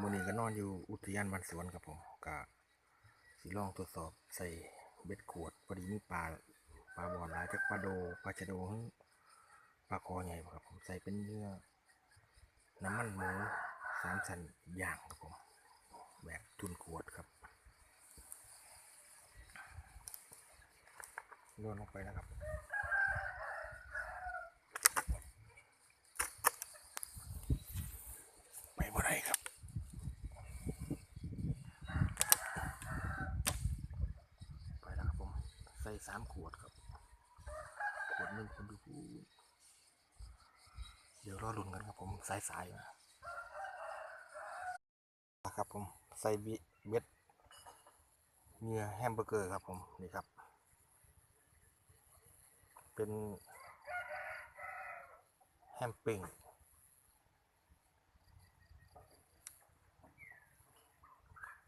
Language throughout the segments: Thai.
มือนี้ก็นอนอยู่อุทยานบ้านสวนครับผมก็สิลองทดสอบใส่เบ็ดขวดพอดีมีปลาปลาบอลหลายจากปลาโดปลาชะโดหรือปลาคอใหญ่ครับผมใส่เป็นเนื้อน้ำมันหมูสามสันอย่างครับผม แบบทุนขวดครับโยนลงไปนะครับ ไป บ่ได้ครับไปแล้วครับผมใส่สามขวดครับขวดหนึ่งคนดูพูดเดี๋ยวรอลุ้นกันครับผมสายสายมาครับผมใส่บิเบ็ดเนื้อแฮมเบอร์เกอร์ครับผมนี่ครับ เป็นแฮมปิ้ง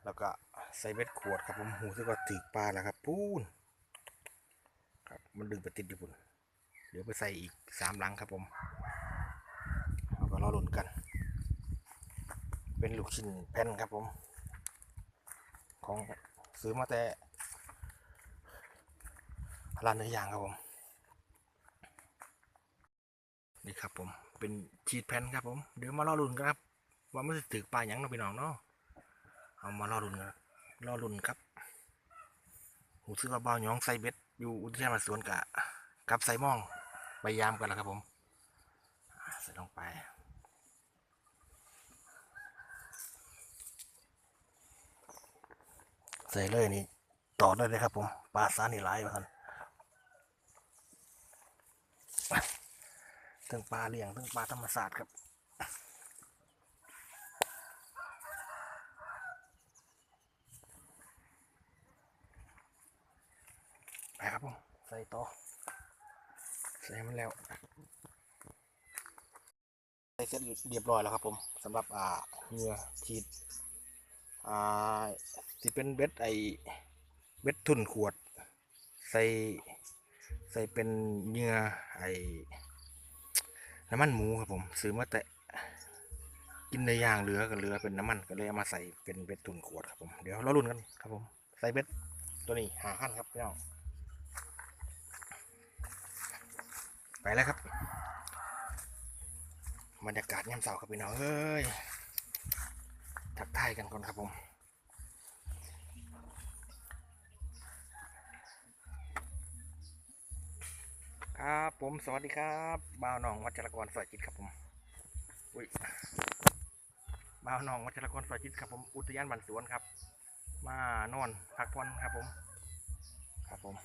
แล้วก็ใส่เบ็ดขวดครับผมหูซึ่งก็ถือปลาแล้วครับปูนครับมันดึงไปติดอยู่ปุ่นเดี๋ยวไปใส่อีกสามหลังครับผมเราก็รอลุนกัน เป็นลูกชิ้นแผ่นครับผม ของซื้อมาแต่ร้านเนื้อย่างครับผมนี่ครับผมเป็นชีสแผ่นครับผม เดี๋ยวมารอลุนกันครับว่ามันจะถือปลาอย่างเนาะพี่น้องเนาะ เอามารอรุ่นกันรอรุ่นครับหูซื้อว่าเบาหยองใส่เบ็ดอยู่อุทยานสวนกะกับใส่หมองไปยามกันแล้วครับผมใส่ลงไปใส่เลยนี่ต่อได้เลยครับผมปลาซานี่หลายมาทันทั้งปลาเลี้ยงทั้งปลาธรรมศาสตร์ครับ ไปครับผม ใส่ต่อ ใส่มันแล้ว ใส่เสร็จเรียบร้อยแล้วครับผมสำหรับอ่าเนื้อชีดอ่าที่เป็นเบ็ดไอเบ็ดทุนขวด ใส่ใส่เป็นเนื้อไอน้ำมันหมูครับผมซื้อมาแต่กินในย่างเหลือก็เหลือเป็นน้ำมันก็เลยเอามาใส่เป็นเบ็ดทุนขวดครับผมเดี๋ยวเราลุ้นกันครับผมใส่เบ็ดตัวนี้หาขั้นครับพี่น้อง ไปแล้วครับบรรยากาศยามเสาร์ครับพี่น้องเอ้ยทักทายกันก่อนครับผมครับผมสวัสดีครับบ่าวหนองวัชรกรฝ่ายจิตครับผมอุ้ยบ่าวหนองวัชรกรฝ่ายจิตครับผมอุทยานบันสวนครับ มานอนพักผ่อนครับผม ครับผม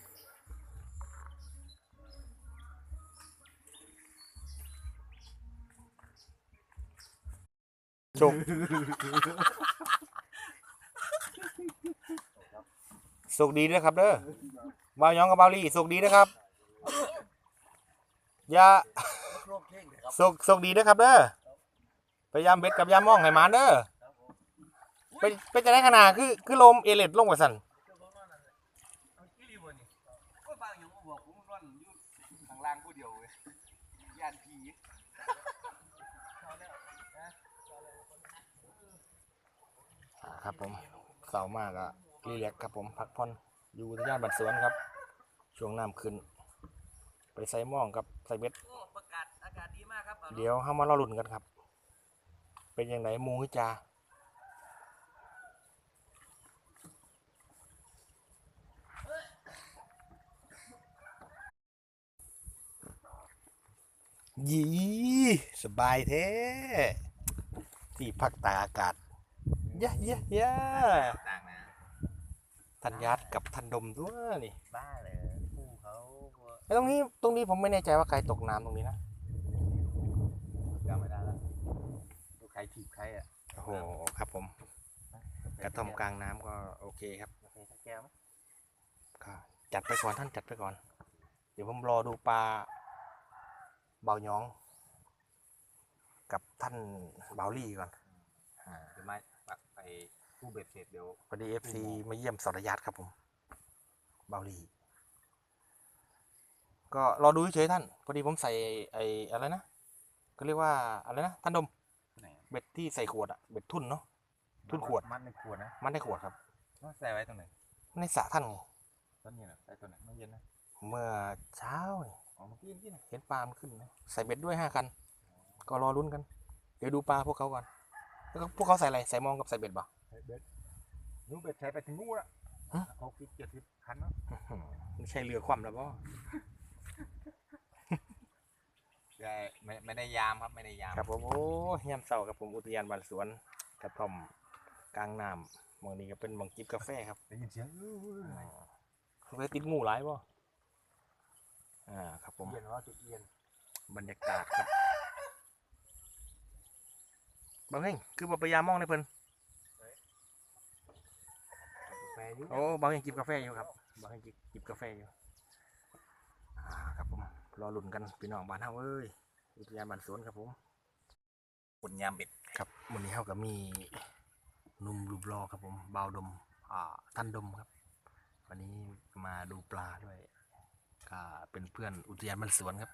สุกสุขดีนะครับเด้อบ่าวยองกับบ่าวลี่สุขดีนะครับอย่าสุขสุขดีนะครับเด้อพยายามเบ็ดกับยามมองให้หมานเด้อเปไปจะได้ขนาดคือคือลมเอเลดลงไปสั่น เอาอีหลีบ่นี่โอ้ยบางอย่างบ่บอกผมนอนอยู่ข้างล่างผู้เดียวเว้ยย่านผี อ่า ครับ ผมเสาร์มากอะรีแลกซ์ครับผมพักผ่อนอยู่ที่ย่านบันสวนครับ ช่วงน้ำขึ้น ไปใส่หม่องกับใส่เบ็ดโอ้ประกาศอากาศดีมากครับเดี๋ยวเข้ามารอลุ่นกันครับ เป็นยังไงหมูฮิจายีสบายแท้ที่พักตากอากาศ ยะยะยะต่างนะทันยัดกับทันดมด้วยนี่บ้าเลยผู้เขาบ่ไอ้ตรงนี้ตรงนี้ผมไม่แน่ใจว่าใครตกน้ำตรงนี้นะจำไม่ได้แล้วดูใครถีบใครอะโอ้โหครับผม กระท่อมกลางน้ำก็โอเคครับกาแฟสักแก้วไหมก็จัดไปก่อนท่านจัดไปก่อน เดี๋ยวผมรอดูปลาเบาหยอง กับท่านเบาลี่ก่อนอ่าหรือไม่ ไปผู้เบ็ดเสร็จเดี๋ยวพอดีเอฟซีมาเยี่ยมสรยัตครับผมเบาลี่ก็รอดูเฉยๆท่านพอดีผมใส่ไอ้อะไรนะก็เรียกว่าอะไรนะท่านดมไหนเบ็ดที่ใส่ขวดอะเบ็ดทุ่นเนาะทุ่นขวดมัดในขวดนะมันได้ขวดครับต้องใส่ไว้ตรงไหนในสระท่านไงต้นนี้นะใส่ตัวไหนเมื่อเย็นนะเมื่อเช้านี่อ๋อเมื่อกี้นี่นะเห็นปลามันขึ้นนะใส่เบ็ดด้วยห้าคันก็รอลุ้นกัน เดี๋ยวดูปลาพวกเขาก่อน แล้วก็พวกเขาใส่อะไรใส่มองกับใส่เบ็ดเปล่าใส่เบ็ดนู้นเบ็ดใช้ไปถึงนู้นละฮะหกสิบเจ็ดสิบคันเนาะไม่ใช่เรือคว่ำแล้วป่ะใช่ไม่ไม่ได้ยามครับไม่ได้ยามครับผมโอ้ยามเสาร์ครับผมอุทยานบ้านสวนกระท่อมกลางน้ำหมองนี้ก็เป็นหมองจิบกาแฟครับได้ยินเสียงอื้ออื้อเขาไปติดงูหลายป่ะอ่าครับผมเอียนว่าจุดเอียนบรรยากาศครับ บางเฮงคือบพยายามมองในเพิ่นกาแฟอยุ่โอ้บางเฮงจิบกาแฟอยู่ครับบางเฮงจิบจิบกาแฟอยู่อ่าครับผมรอลุ้นกันพี่น้องบ้านเฮาเอ้ยอุทยานบ้านสวนครับผมคนยามเบ็ดครับวันนี้เฮาก็มีหนุ่มรูปรอครับผมบาวดมอ่าท่านดมครับ วันนี้มาดูปลาด้วยก็เป็นเพื่อนอุทยานบ้านสวนครับ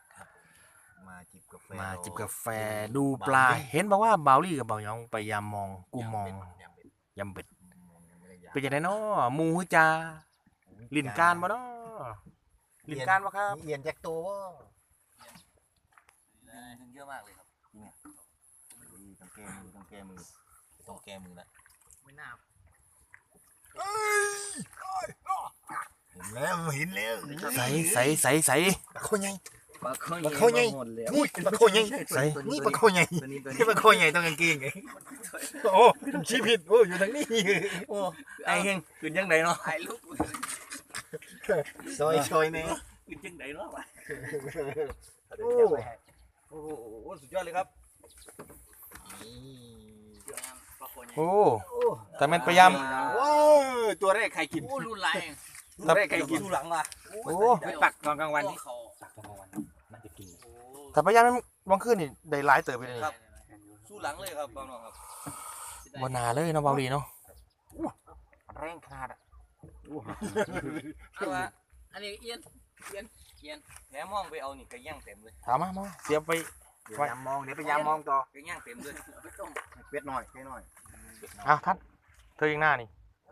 มาจิบกาแฟมาจิบกาแฟดูปลา เห็นบอกว่าบาวลี่กับบาวยองไปยามมองกูมองยามเบ็ดยำเบ็ดยังไม่ได้ยามเป็นยังไงเนาะหมูฮือจาลินการบ่เนาะลินการบ่ครับเอียนแจ็คตัววะถึงเยอะมากเลยครับต้องแก้มือต้องแก้มือต้องแก้มือนะไม่น่าเห็นแล้วเห็นแล้วใสใสใสใสปลาโคใหญ่ ปลาเขาปลาเขาใหญ่หมดเลยนี่ปลาโคใหญ่ใสนี่ปลาโคใหญ่ตัวนี้ตัวนี่นี้ปลาโคใหญ่ต้องกางเกงไงโอ้ชี้ผิดโอ้อยู่ทางนี้โอ้ไอ้เฮงขึ้นยังไงเนาะไอ้ลูกซอยซอยแน่ขึ้นยังไงเนาะวะโอ้โอ้โหสุดยอดเลยครับโอ้แต่แมันพยายามว้าวตัวแรกใครกินโอ้รุนแรงตัวแรกใครกินดูหลังว่ะโอ้ไปปักตอนกลางวันนี่เขาปักตอนกลางวันน่าจะกิน โอ้แต่พยายามวังขึ้นนี่ได้หลายเติบไปเลยนี่ครับ สู้หลังเลยครับบางน้องครับบ่นาเลยเนาะบาวลี่เนาะแรงขนาดอะเอาวะอันนี้เอียนเอียนเอียนแหนมองไปเอานี่กระย่างเต็มเลยถามมามาเสียบไปเดี๋ยวยามมองเดี๋ยวพยายามมองต่อกระย่างเต็มเลยไม่ต้องเป็ดหน่อยเป็ดหน่อยอะท่านเธอยังหน้านี่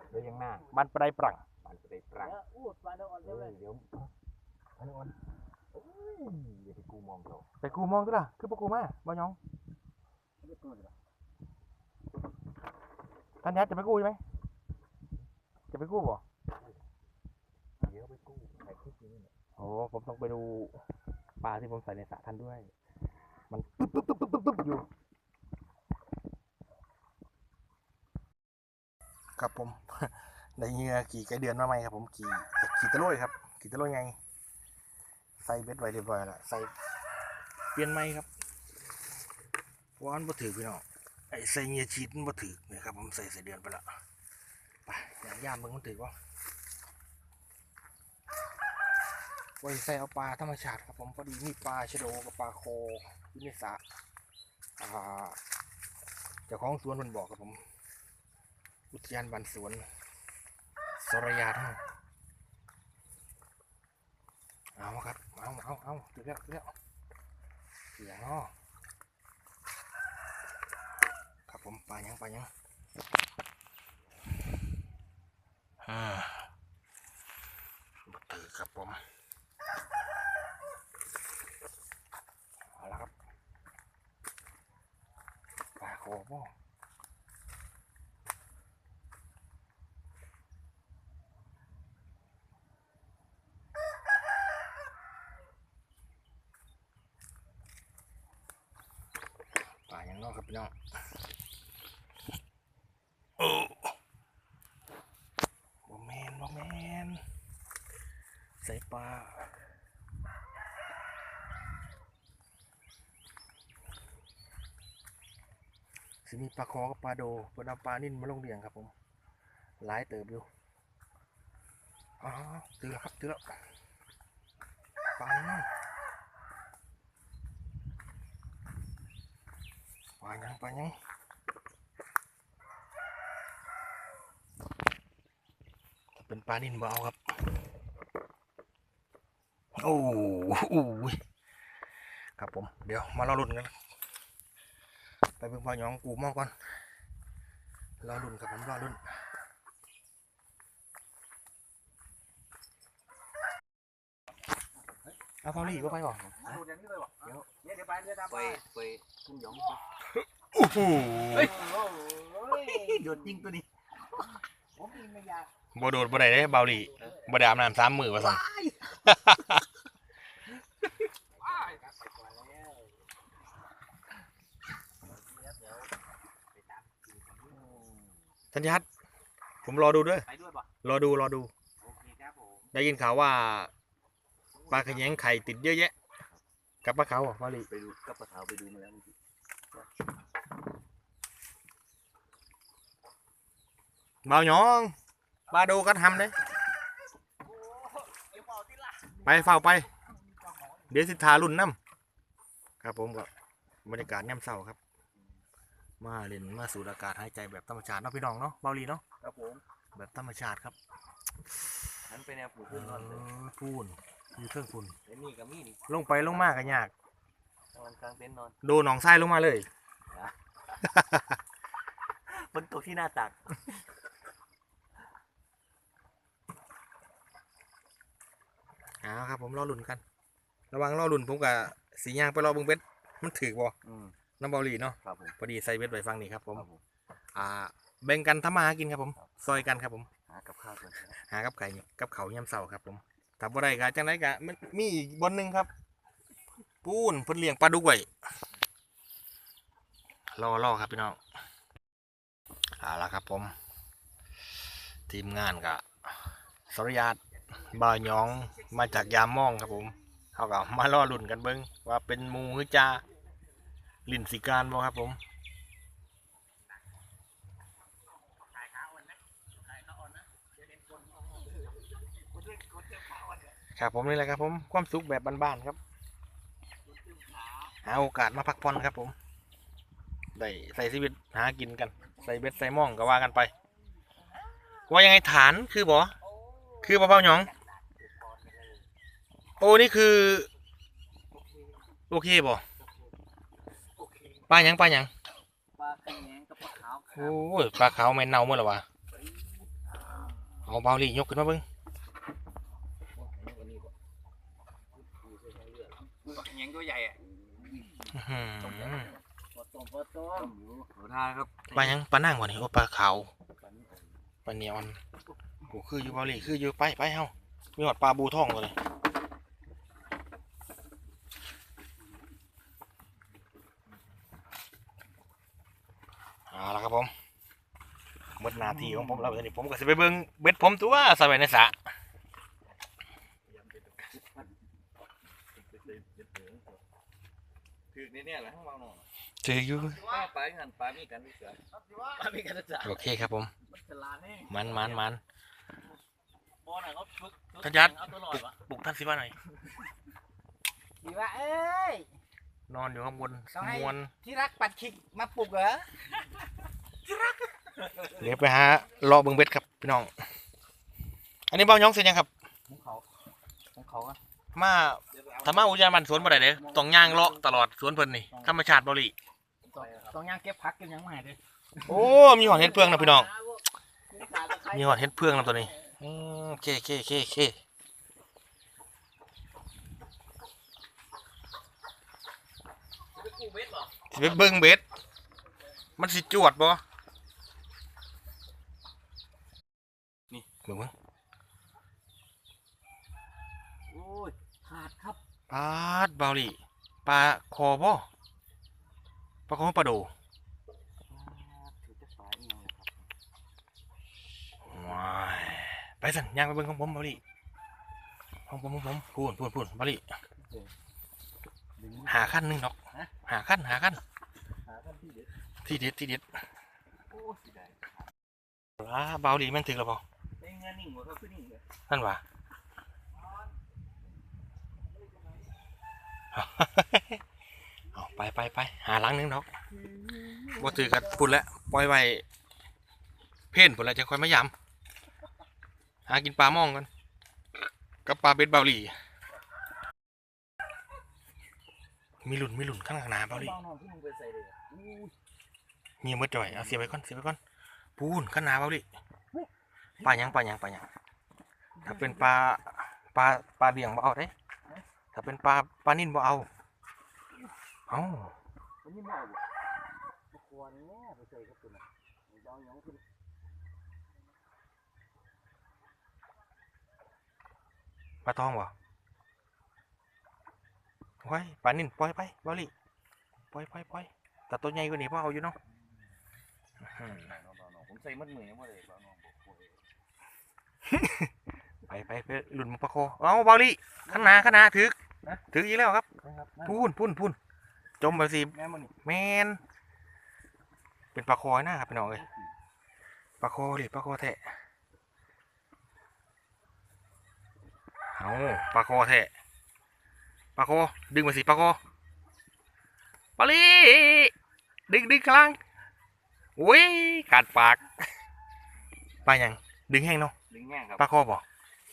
เดี๋ยวยังหน้าบ้านปลายปรังมันจะได้ปรังเออเดี๋ยวอันนี้อ่อนโอ้ยเดี๋ยวไปกูมองเขาไปกูมองตัวละคือปะกูมาบาวยองท่านยัดจะไปกู้ใช่ไหมจะไปกู้บ่เดี๋ยวไปกู้ใครคลิปนี้เนี่ยโอ้ผมต้องไปดูปลาที่ผมใส่ในสระท่านด้วย มันตึ๊บตึ๊บตึ๊บตึ๊บตึ๊บอยู่ ครับผม ได้เหงื่อกี่ไก่เดือนมาไหมครับผมกี่กี่ตะโลยครับ กี่ตะโลยไงใส่ เบ็ดไว้เรียบร้อยแล้วใส่เปลี่ยนไหมครับวอนบ่ถือพี่น้องไอ้ใส่เงื่อชีดมันบ่ถือนะครับผมใส่ใส่เดือนไปละไปอย่ามยามมึงมันถือวะไว้ใส่เอาปลาธรรมชาติครับผมพอดีมีปลาชะโดกับปลาโคอยู่ในสระอ่าเจ้าของสวนมันบอกครับผม อุทยานบ้านสวนสรยาท่าน เอาครับ เอาเอาเอาเดี๋ยวเดี๋ยวเสียงเนาะครับผมปลายังปลายังอ่าบ่ถือครับผม เอาละครับปลาโคบ่ปลา องครับพี่น้องโอ้บ่แมนบ่แมนใส่ปลาสิมีปลาคอกับปลาโดเพิ่นเอาปลานิ่นมาลงเลี้ยงครับผมหลายเติบอยู่อ๋อตื่นแล้วครับตื่นแล้วปลายัง ปลายังปลายังถ้าเป็นปลานิ่นบ่เอาครับ โอ้โหครับผม เดี๋ยวมาเราลุ้นกัน ไปเบิ่งเบาหยองกูหมองก่อนรอรุ่นครับผมรอรุ่นเอาเบาหลีก็ไปบ่ดูอย่างนี้เลยวะเดี๋ยวเดี๋ยวไปเดี๋ยวตามไปไปไปคุณหยอง โอ้โหโดดยิงตัวนี้ผมกินไม่ยากบ่โดดบ่ได้เด้เบาหลีบ่ได้อาบน้ำสามมือว่าซั่นธัญญาตผมรอดูด้วย ไปด้วยป่ะรอดูรอดู โอเคครับผมได้ยินข่าวว่าปลาขยงไข่ติดเยอะแยะ กับปลาเขาวอะวาลีไปดูกับปลาเขาวไปดูมาแล้วเมื่อกี้ เบาหยองมาดูกันทำเลยไปเฝ้าไป เดี๋ยวสิทารุ่นน้ำครับผมก็บรรยากาศย่ำเศร้าครับ มาเล่นมาสูดอากาศหายใจแบบธรรมชาติเนาะพี่น้องเนาะเบาหลีเนาะครับผมแบบธรรมชาติครับหันไปแนวผูกเอขึ้นนอนเลยอพูนมีเครื่องพูนไอ้นี่กับมีนี่ลงไปลงมากันยากนอนกลางเต็นท์นอน ดูหนองทรายลงมาเลยบนตกที่หน้าตัก เอาครับผมรอลุ่นกัน ระวังรอลุ่นผมกับสีย่างไปรอเบึงเบ็ดมันถือบ่อืมน้ำเบาหลีเนาะครับผมพอดีใส่เบ็ดไว้ฟังนี่ครับผมครับผมอ่าแบ่งกันทำมาหากินครับผมซอยกันครับผมหากับข้าวก่อนครับหากับไก่กับเขาวยำเสาครับผมถ้าบ่ได้ก็จังไดก็มันมีอีกบนหนึงครับ ปูนเพิ่นเลี้ยงปลาดุกไว้รอรอครับพี่น้องเอาละครับผม ทีมงานก็สรยาต บาวยองมาจากยามม่องครับผมเขาก็มารอลุ่นกันเบิ้งว่าเป็นมูหรือจาลินสิการบ่ครับผมครับผมนี่แหละครับผมความสุขแบบบ้านๆครับหาโอกาสมาพักผ่อนครับผมได้ใส่ชีวิตหากินกัน ใส่เบ็ดใส่ม่องก็ว่ากันไป ว่ายังไงฐานคือบ่ คือบ่เบาหยอง โอ้นี่คือ โอเคบ่ปลาหยังปลาหยังปลาขยงกับปลาขาวโอ้ยปลาขาวแม่นเน่าเมื่อหรอวะเอาเบาลียกขึ้นมาเบิ่งปลาขยงตัวใหญ่อะอื้อหือปลาต้มปลาต้มขอทานครับปลาหยังปลานั่งวะนี่โอ้ปลาขาวปลาเนียอน โอ้คืออยู่เบาลีคืออยู่ไปไปเฮามีหอดปลาบูทองตัวนี้เอาละครับผมหมดหนาทีของผมแล้วเดี๋ยวนี้ผมก็จะไปเบิ่งเบ็ดผมตัวใส่ไว้ในสระถือเนี่ยแหละทั้งวางนอนเจออยู่ปลาปลาหันปลามีกันมีเสือปลามีกันจ้ะโอเคครับผมมันฉลาดแน่มันมันมันบ อลน่ะเขาฝึกขยันเอาตัวลอปลุยกวะปลุกท่านสิว่าหน่อย ดีว่าเอ้ย นอนอยู่ข้างบนต้องให้ มวนที่รักปัดคิกมาปลุกเหรอเดี๋ยวไปหารอเบิงเบ็ดครับพี่น้อง อันนี้เบ้าย้องเสร็จยังครับ ของเขาของเขาอะมาถ้ามาอุทยานบ้านสวนบ่ได้เด้ต้องย่างเลาะตลอดสวนเพิ่นนี่ธรรมชาติบ่หลีต้องต้องย่างเก็บพักกันยังไม่หายเลยโอ้ มีหอดเห็ดเพืองนะพี่น้อง มีหอดเห็ดเพืองนะตัวนี้อืม โอเคโอเคโอเคโอเคไปกู้เบ็ดเหรอสิไปเบิ่งเบ็ด มันสิจวดบ่นี่เบิ่งเบิ่งโอ้ยขาดครับปลาดเบาหลีปลาคอบ่ปลาคอปลาโดถือจะปลาอีกอย่างครับว้าย ไปสั่นย่างไปเบิ่งของผมเบาหลีของผมของผมพูนพูนพูนเบาหลีหาขั้นหนึงดอกหาขั้นหาขั้นหากันที่เด็ดที่เด็ดที่เด็ดโอ้ยเสียดายปลาเบาหลีแมันถึงแล้วบ่ได้เงินนิ่งหมดครับคือนิ่งเลยนั่นวะเอาไปไปไปหาหลังหนึงดอกบ่ถือกันพุ่นแล้วปล่อยไว้เพ่นพุ่นแล้วจะค่อยมายำ หากินปลาม่องกันกับปลาเบ็ดเบาหลีมีหลุนมีหลุนข้างหน้าเบาหลีบ้านนอนที่มึงไปใส่เลยอะเงียบมือจ่อยเอาเสียบไว้ก่อนเสียบไว้ก่อนปูนขนาดเบาดิปลาหยังปลาหยังปลาหยังถ้าเป็นปลาปลาปลาเลี้ยงบ่เอาเด้ ถ้าเป็นปลาปลานิ่นบ่เอาเอ้ามันนี่มาบ่บ่ควรแน่ไปใส่กับตัวน่ะเจ้าหยังขึ้น ลาทองบ่ไว้ปลานิ่นปล่อยไปเบาดิปล่อยปล่อยปล่อยแต่ตัวใหญ่กว่านี้บ่เอาอยู่เนาะอื้อหือผมใส่มัดมือยังบ่ได้บ่น้องบ่ป่วยไปไปไปหลุนมาปลาคอเอาเบาดิขนาขนาถึกถึกอีกแล้วครับนะครับพูนพูนพูนจมไปสิแม่มันนี่แมนเป็นปลาคอยนะครับพี่น้องเอ้ยปลาคอดิปลาคอแทะ เอาปลาคอแทะปลาคอดึงมาสิปลาคอปลาลีดึงดึงกลางอุ้ยขาดปากปลาหยังดึงแห้งเนาะดึงแห้งครับปลาคอบ่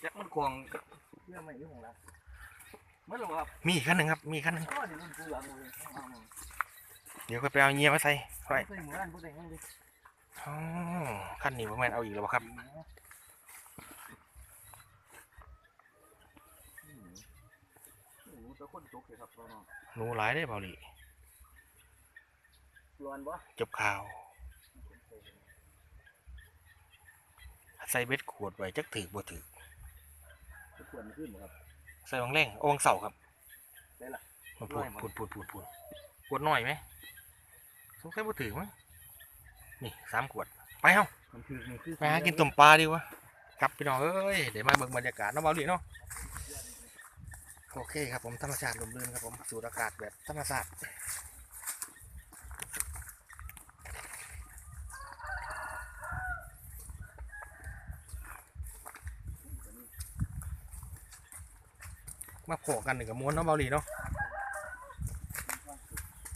จักมันควงเรื่องไม่ยุ่งละเมื่อไหร่ครับมีอีกขั้นหนึ่งครับ มีอีกขั้นหนึ่งอ๋อนี่มันกูหลังเลยเอามาเดี๋ยวก็ไปเอาเงียมาใส่ไว้ใส่หมูร้านผู้ใดให้ดิอ๋อขั้นนี้พ่อแม่นเอาอีกแล้วบ่ครับ หมูตะคนตกเลยครับน้องหนูหลายได้เบาหลีร้อนบ่จบข่าว ใส่เบ็ดขวดไว้จักถือบ่ถือจะควรขึ้นบ่ครับ ใส่วังแรงเอาวังเสาครับได้ล่ะมันพูดน้อยมั้งพูดพูดพูดพูดขวดหน่อยไหมสงสัยบ่ถือมั้งนี่สามขวด ไปเฮ้ามันคือนี่คือไปหากินต้มปลาดีวะครับพี่น้องเอ้ยเดี๋ยวมาเบิ่งบรรยากาศเนาะเบาหลีเนาะ โอเคครับผมธรรมชาติลมลื่นครับผมสูดอากาศแบบธรรมชาติมาโผกันหนึ่งกับม้วนเนาะเบาหลีเนาะ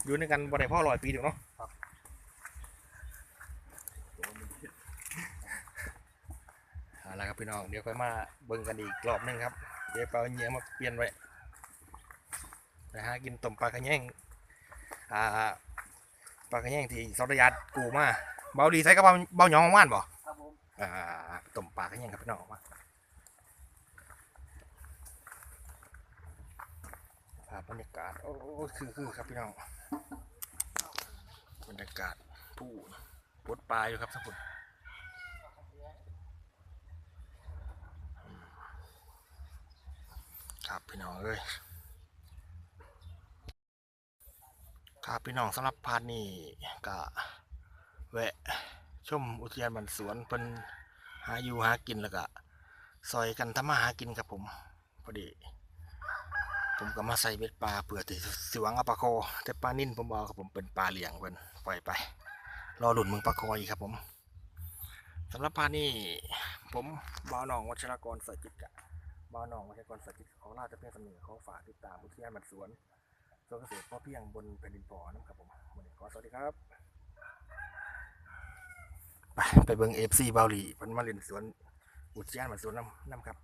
อยู่ในกันบ่ได้พ่อลอยปีเดียวเนาะเอาละครับพี่น้องเดี๋ยวค่อยมาเบิ่งกันอีกรอบนึงครับ เดี๋ยวไปเอาเหยียมาเปลี่ยนไว้ไปหากินต้มปลากระแยงอ่าปลากระแยงที่สรยัดกูมาเบาดีใส่กระเป๋าเบาหยองของว่านบ่ครับผมอ่าต้มปลากระแยงครับพี่น้องมาภาพบรรยากาศโอ้ยคือคือครับพี่น้องบรรยากาศผู้ปลดปลาอยู่ครับสักคน ครับพี่น้องเอ้ยครับพี่น้องสำหรับพาร์ทนี้ก็แวะชมอุทยานบันสวนเป็นหาอยู่หากินแล้วก็ซอยกันทำมาหากินครับผมพอดี ผมก็มาใส่เบ็ดปลาเผื่อติสวงอปลาโค แต่ปลานิ่นผมบอกครับผมเป็นปลาเลี้ยงเพิ่นปล่อยไป รอหลุนมึงปลาคอีกครับผมสำหรับปลานี่ผมบ่าวหนองวัชรกรสายจิตกะ บ้านนองวัชรกรสายจิของราชเพียงสำเนียงขอฝากติดตามอุทยานบันสวนสวนเกษตรพ่อเพียงบนแผ่นดินปอนะครับผมวันนี้ขอสวัสดีครับไปไปเบิ้งเอฟซีเบาหลีเพิ่นมาเล่นสวนอุทยานมันสวนน้ำน้ำครับ